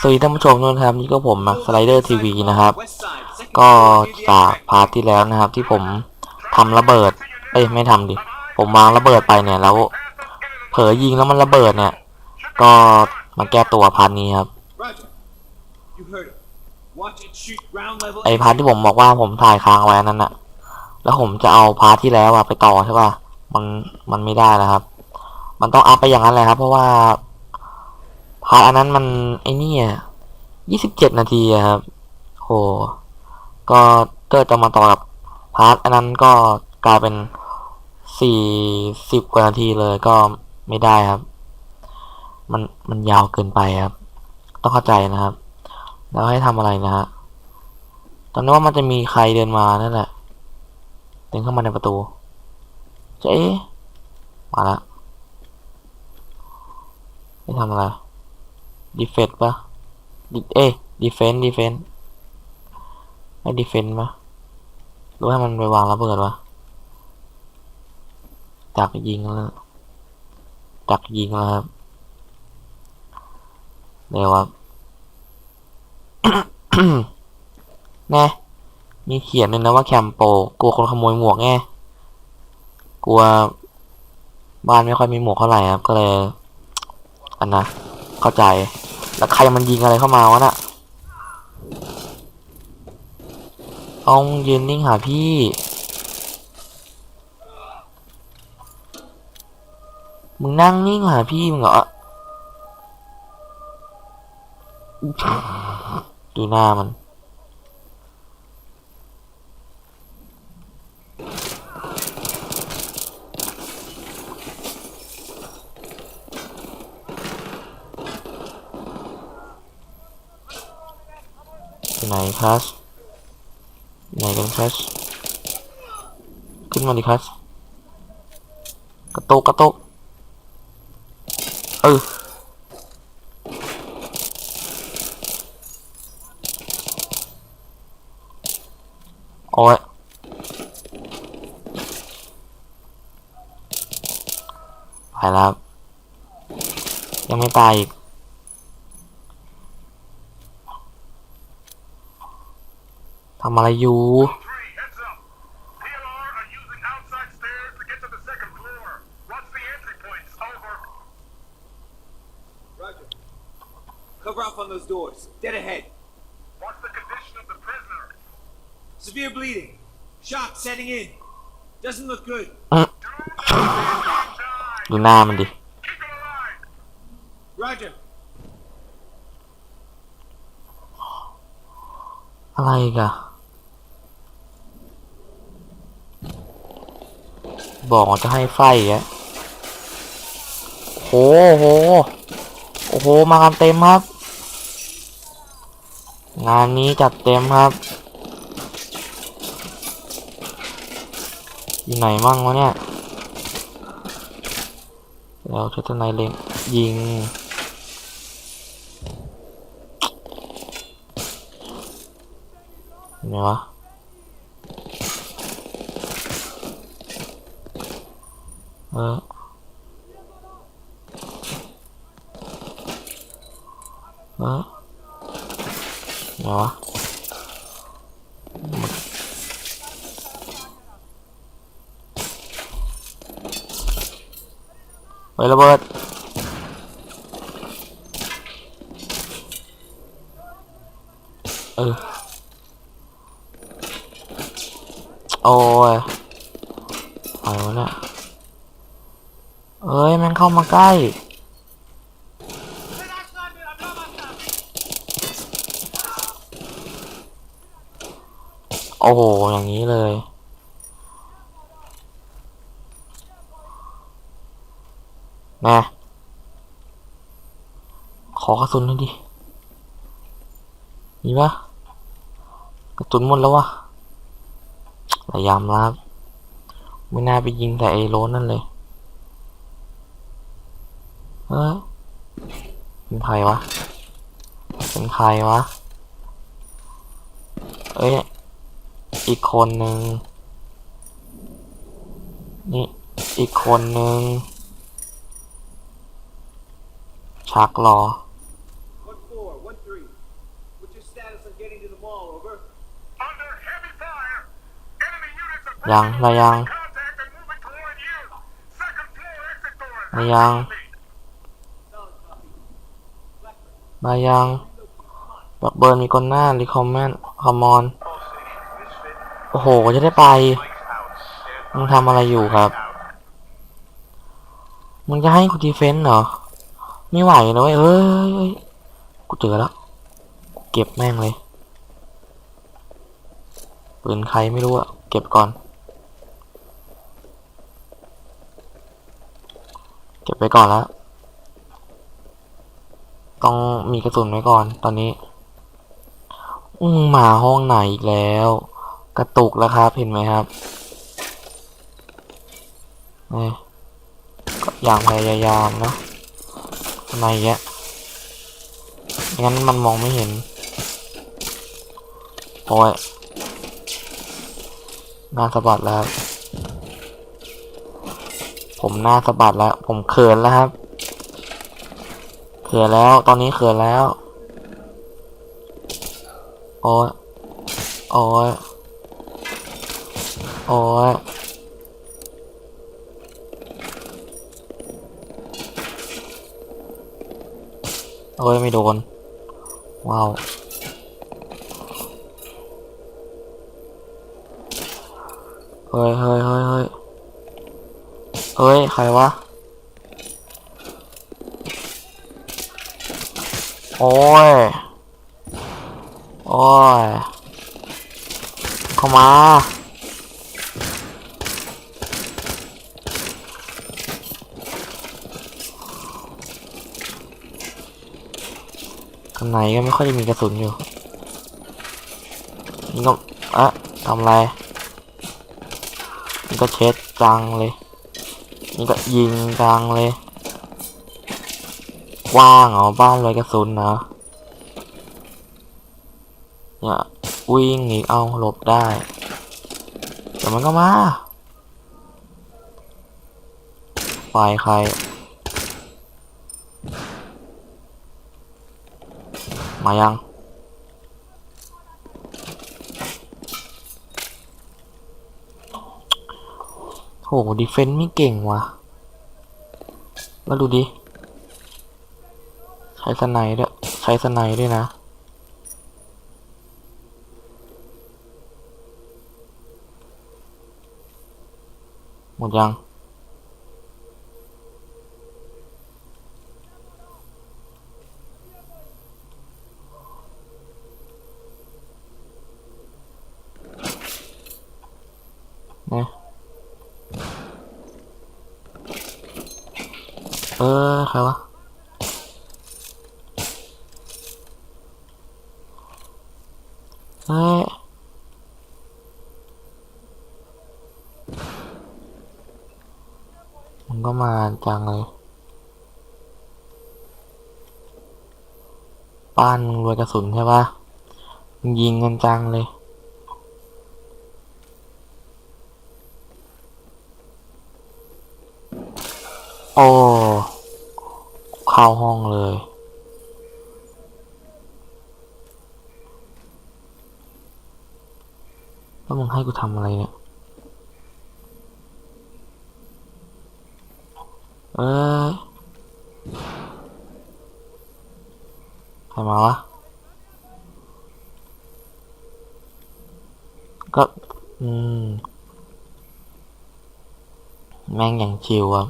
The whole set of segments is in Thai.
สวัสดีท่านผู้ชมด้วยนะครับ นี่ก็ผมมาสไลเดอร์ทีวีนะครับ ก็จากพาร์ทที่แล้วนะครับ ที่ผมทำระเบิด เอ้ยไม่ทำดิ ผมวางระเบิดไปเนี่ยแล้ว เผลอยิงแล้วมันระเบิดเนี่ย ก็มาแก้ตัวพาร์ทนี้ครับไอพาร์ทที่ผมบอกว่าผมถ่ายค้างไว้อันนั้นอะแล้วผมจะเอาพาร์ทที่แล้วอะไปต่อใช่ป่ะมันมันไม่ได้นะครับ มันต้องอัพไปอย่างนั้นเลยครับ เพราะว่า พาร์ทอันนั้นมันไอ้นี่อะยี่สิบเจ็ดนาทีครับโหก็เกิดจะมาต่อกับพาร์ทอันนั้นก็กลายเป็นสี่สิบกว่านาทีเลยก็ไม่ได้ครับ มันมันยาวเกินไปครับ ต้องเข้าใจนะครับ แล้วให้ทำอะไรนะฮะตอนนี้ว่ามันจะมีใครเดินมานั่นแหละเดินเข้ามาในประตูเจ๊มาละไม่ทำอะไร ดีเฟนต์ปะดิเอ้ดีเฟนต์ดีเฟนต์ให้ดีเฟนต์ปะหรือให้มันไปวางระเบิดวะจักยิงแล้วจักยิงแล้วครับเดี๋ยวครับแน่มีเขียนเลยนะว่าแคมโปกลัวคนขโมยหมวกไงกลัวบ้านไม่ค่อยมีหมวกเท่าไหร่ครับก็เลยอันนะ เข้าใจ แล้วใครมันยิงอะไรเข้ามาวะน่ะต้องยืนนิ่งหาพี่มึงนั่งนิ่งหาพี่มึงเหรอดูหน้ามัน ไหนคลัสไหนกันคลัสขึ้นมาดิคลัสกระตุกกระตุกเออโอ้ยไปแล้วยังไม่ตายอีก setting in. Doesn't look good. Die. ดูหน้ามันดิ Keep it alive. Roger. อะไรอีกอะ บอกว่าจะให้ไฟอะโหโห โอ้โห มากันเต็มครับ งานนี้จัดเต็มครับ อยู่ไหนมั่งวะเนี่ยเดี๋ยวเทตไนเล็งยิงไหนวะ เออเออไหนวะไประเบิดเออโอ้ยอะไรวะ เอ้ยมันเข้ามาใกล้ โอ้โห อย่างนี้เลยแม่ขอกระสุนหน่อยดิ มีปะกระสุนหมดแล้ววะระยำแล้วไม่น่าไปยิงแต่ไอ้โรนนั่นเลย เป็นใครวะ เป็นใครวะ เอ้ย อีกคนหนึ่ง นี่ อีกคนหนึ่ง ชักรอ ยังไม่ยังไม่ยัง ได้ยังแบบเบิร์นมีคนหน้ารีคอมเมนต์คอมมอน โอ้โห จะได้ไป มึงทำอะไรอยู่ครับ มึงจะให้กูดีเฟนต์เหรอ ไม่ไหวนะเว้ยเอ้ยเอ้ยกูเจอแล้วเก็บแม่งเลยปืนใครไม่รู้อะเก็บก่อน เก็บไปก่อนแล้ว ต้องมีกระสุนไว้ก่อน ตอนนี้อืมมาห้องไหนอีกแล้ว กระตุกแล้วครับเห็นไหมครับนี่อย่างพยายามเนาะทำไมแยะงั้นมันมองไม่เห็น โอ้ยหน้าสะบัดแล้ว ผมหน้าสะบัดแล้ว ผมเขินแล้วครับ เขินแล้ว ตอนนี้เขินแล้ว โอ้ยโอ้ยโอ้ยโอ้ยไม่โดน ว้าวเฮ้ยเฮ้ยเฮ้ยเฮ้ยเฮ้ย ใครวะ โอ้ย โอ้ย เข้ามาข้างในก็ไม่ค่อยได้มีกระสุนอยู่นี่ก็อะทำไร นี่ก็เช็ดจังเลย นี่ก็ยิงจังเลย ว่างเหรอบ้านเลยกระสุนนะเนี่ยวิ่งอีกเอาหลบได้เดี๋ยวมันก็มาไฟใคร มายังโหดีเฟนต์ไม่เก่งว่ะแล้วดูดิ ช้สไนด์ด้วยใช้สไนด์ด้วยนะ หมดยังนี่ยเออใครวะ เฮ้มันก็มาจังเลยบ้านรวยกระสุนใช่ปะมึงยิงกันจังเลยโอ้เข้าห้องเลย แล้วมึงให้กูทำอะไรเนี่ย เอ้ยใครมาวะ ก็ อืม แม่งอย่างชิวอะ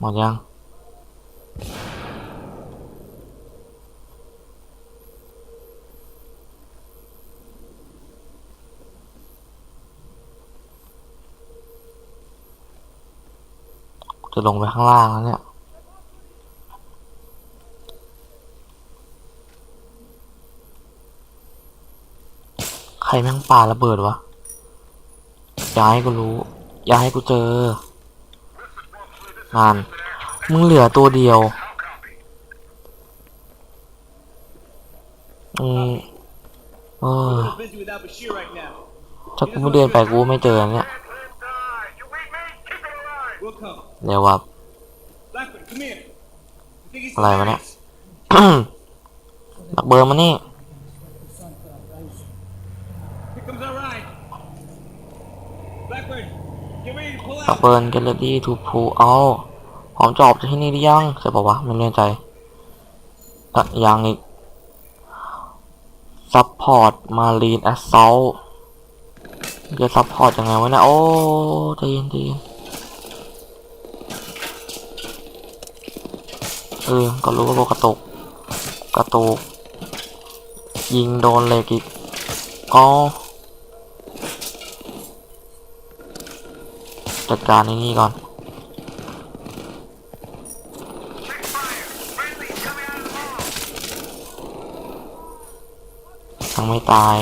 หมดยัง จะลงไปข้างล่างแล้วเนี่ยใครแม่งป่าระเบิดวะ อย่าให้กูรู้ อย่าให้กูเจอ มันมึงเหลือตัวเดียว อืมเออถ้ากูไม่เดินไปกูไม่เจอเนี่ยเดี๋ยววับอะไรวะเนี่ย ดักเบอร์มานี่ ดัเบิลเกลเลอรี่ทูพูเอาอมจอบที่นี่ได้ยังใะบอกว่าไม่แน่ใจอะยังอีกซัพพอร์ตมารีนแอสซอลจะซัพพอร์ตยังไงวะนะ โอ้ใจเย็นใจเออ ก็รู้ว่าโบกระตกกระตกยิงโดนเลยกิ๊กอ๋อ จัดการในนี้ก่อน ยังไม่ตาย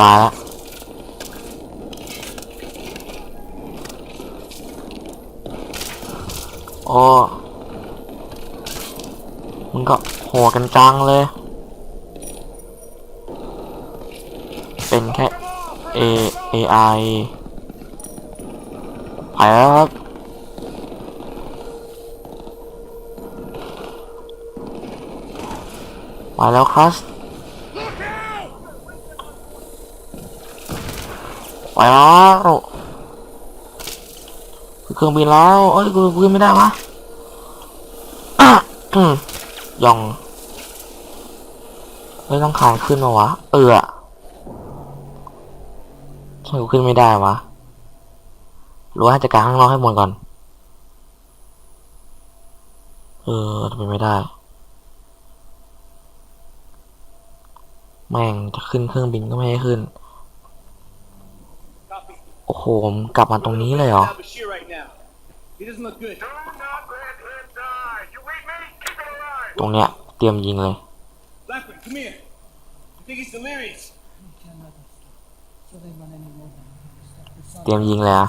ตายแล้วโอ้ มึงก็หัวกันจังเลย เป็นแค่ A AI ไปแล้วครับไปแล้วครับไปแล้วเครื่องบินแล้วเอ้ยกูขึ้นไม่ได้วะย่องไม่ต้องขานขึ้นมาวะ เออ ใช่กูขึ้นไม่ได้วะหรือว่าให้จัดการข้างนอกให้หมดก่อน เออทำไมไม่ได้ แม่งจะขึ้นเครื่องบินก็ไม่ให้ขึ้น Copy. โอ้โหผมกลับมาตรงนี้เลยเหรอ Without Bashir right now. He doesn't look good. Do not let him die. You read me? Keep it alive. ตรงเนี้ย เตรียมยิงเลย เตรียมยิงเลยอะ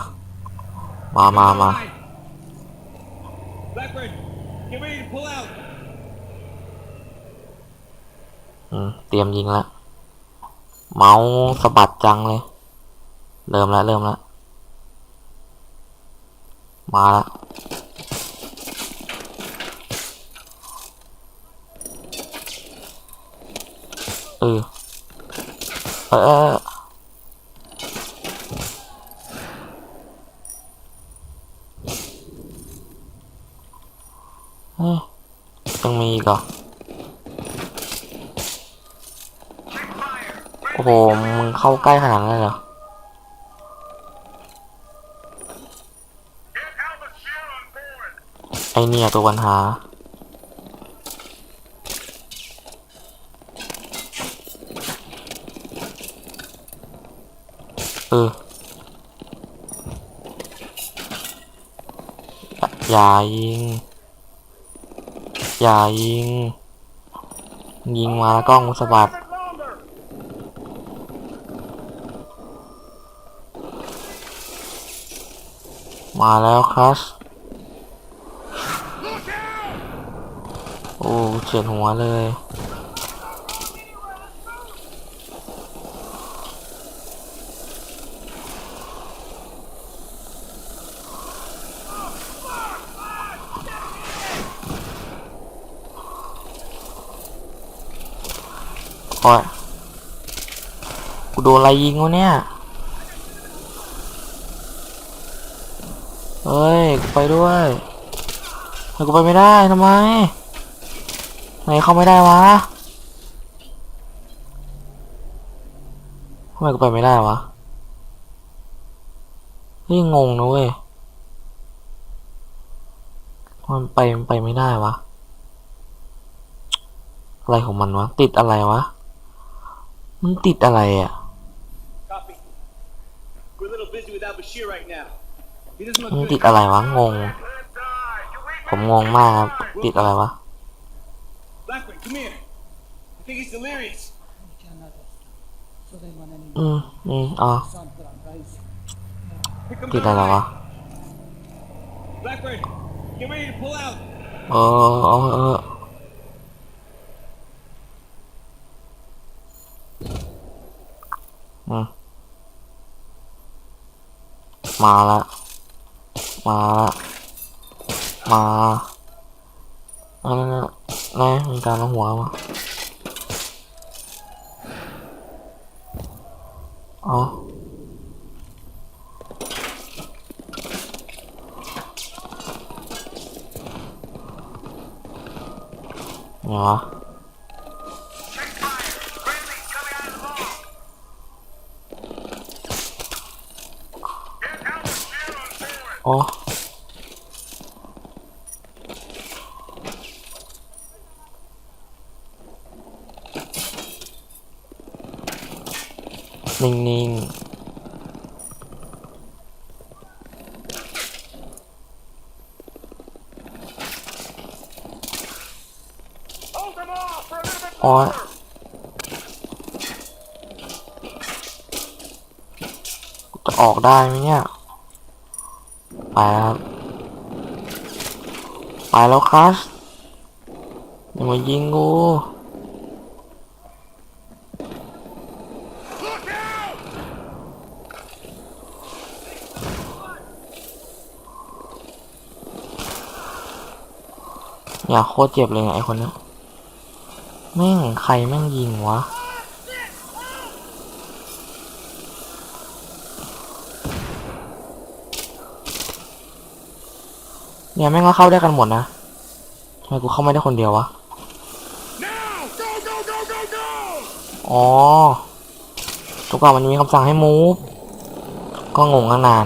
มามามา Ride. Blackburn, get ready to pull out. อืมเตรียมยิงแล้ว เมาส์สะบัดจังเลย เริ่มแล้วเริ่มแล้ว มาแล้วเออเออเออเฮ้ยยัง มีอีกเหรอ โอ้โห มึงเข้าใกล้ขนาดนั้นเลยเหรอ ไอเนี่ยตัวปัญหา เออ อย่ายิง อย่ายิง ยิงมาแล้วกล้องสะบัดมาแล้วครับโอ้เฉียดหัวเลย โอ้ยกูโดนอะไรยิงวะเนี่ย เฮ้ย กูไปด้วยเฮ้ยกูไปไม่ได้ทำไม ไหนเข้าไม่ได้วะทำไมกูไปไม่ได้วะเฮ้ยงงนะเว้ยมันไปมันไปไม่ได้วะ อะไรของมันวะ ติดอะไรวะ มันติดอะไรอะ Copy. We're a little busy without Bashir right now. He doesn't มัน look ติด good. อะไรวะ งง Let him die. You read ผมงงมากครับ ติดอะไรวะ Blackburn, come here. You think he's delirious? อืมอืมอ๋อ Here comes ติด our อะไรวะ ride. Blackburn, Get ready to pull out. เออเอาเถอะอื มมาละ มาละ มาอะไรนะนายมีการเอาหัวมาเอาไงว อ๋นิ่งๆอ๋อจะออกได้ไหมเนี่ย ไปครับไปแล้วคัสอย่ามายิงกูอย่าโคตรเจ็บเลยไอ้คนเนี้ยแม่งใครแม่งยิงวะ เนี่ยแม่งก็เข้าได้กันหมดนะทำไมกูเข้าไม่ได้คนเดียววะ Now! Go, go, go, go, go! อ๋อทุกก่อนมันมีคำสั่งให้มูฟก็งงตั้งนาน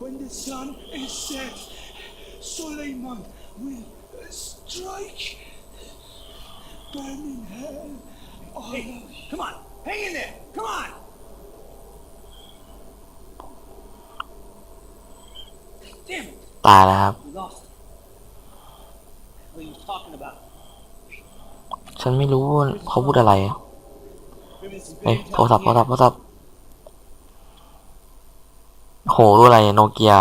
when the sun is set, Suleiman will strike. Burning hell. All Hey, of you. come on. Hang in there. Come on. Damn it. ตายแล้วครับ We lost him. What are you talking about? ฉันไม่รู้ว่าเขาพูดอะไรอะ Maybe this is เฮ้ย very โทรศัพท์โทรศัพท์ intelligent. โทรศัพท์ โหรู้อะไรโนเกีย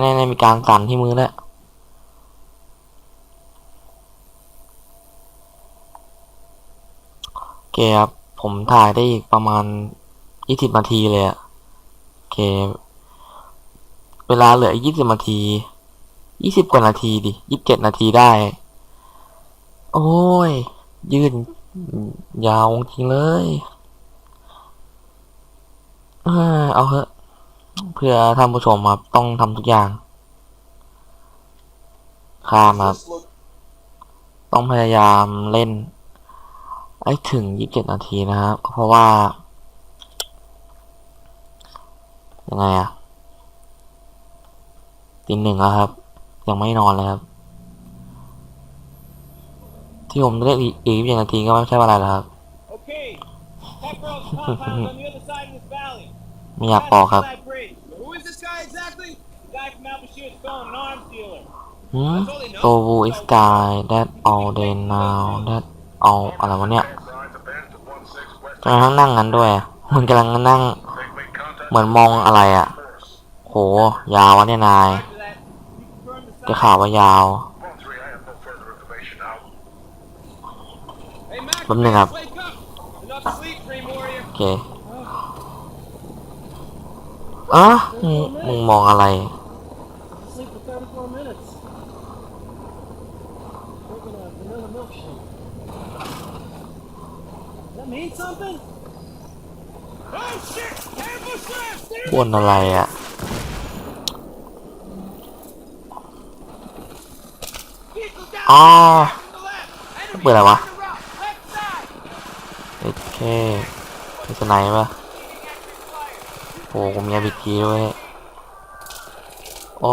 แน่ๆมีการสั่นที่มือแล้วยโอเคครับ ผมถ่ายได้อีกประมาณยี่สิบนาทีเลยอะโอเค เวลาเหลือยี่สิบนาทียี่สิบกว่านาทีดิยี่สิบเจ็ดนาทีได้ โอ้ย ยืนยาวจริงเลย เออเอาเถอะ เพื่อท่านผู้ชมครับต้องทำทุกอย่างข้ามครับ ต้องพยายามเล่นไอ้ถึงยี่สิบเจ็ดนาทีนะครับเพราะว่ายังไงอะตีหนึ่งแล้วครับ ยังไม่นอนเลยครับ ที่ผมเล่นอีกยี่สิบเจ็ดนาทีก็ไม่ใช่อะไรแล้วครับ Okay. Pepperell's compound on the other side of this valley. ไม่อยากบอกครับ Hmm? Tovu is guy that all day now that all อะไรวะเนี่ยกำลังนั่งงั้นด้วย มันกำลังนั่ง เหมือนมองอะไรอะ โห ยาววะเนี่ยนายจะข่าวว่ายาวแป๊บนึงครับ โอเคอะมึงมองอะไร Drinking a vanilla milkshake. Does that mean something? Oh, shit! Careful! บนอะไรอะ่ะอ๋อเปิดอะไรวะ โอเคมีสไนป์ปะโอ้กูมีอาร์พีจีด้วยโอ้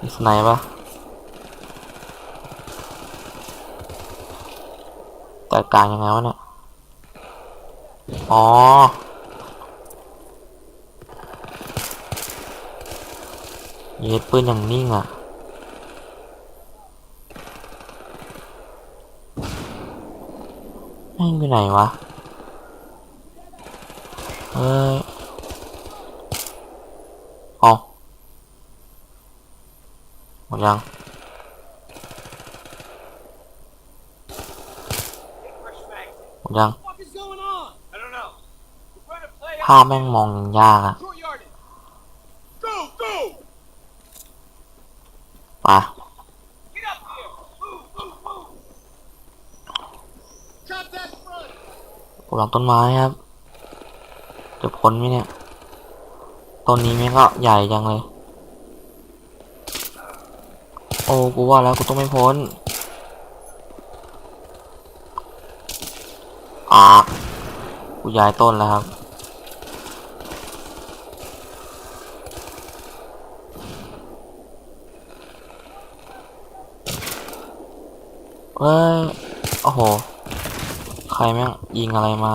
มีสไนป์ปะ แตกางยังไงวะเนี่ย อ๋อเย็ดปืนอย่างนิ่งอะแม่งไปไหนวะเฮ้ยเอหมดยัง หมดยัง What is going on? I don't know. We're trying to play ภาพแม่งมองยังยากอะ courtyard. Go, go! ไป Get up here. Move, move, move. Cut that front! ปลูกหลังต้นไม้ครับจะพ้นไหมเนี่ยต้นนี้แม่งก็ใหญ่จังเลย โอ้กูว่าแล้วกูต้องไม่พ้น อากกูย้ายต้นแล้วครับ เฮ้ย โอ้โห ใครแม่งยิงอะไรมา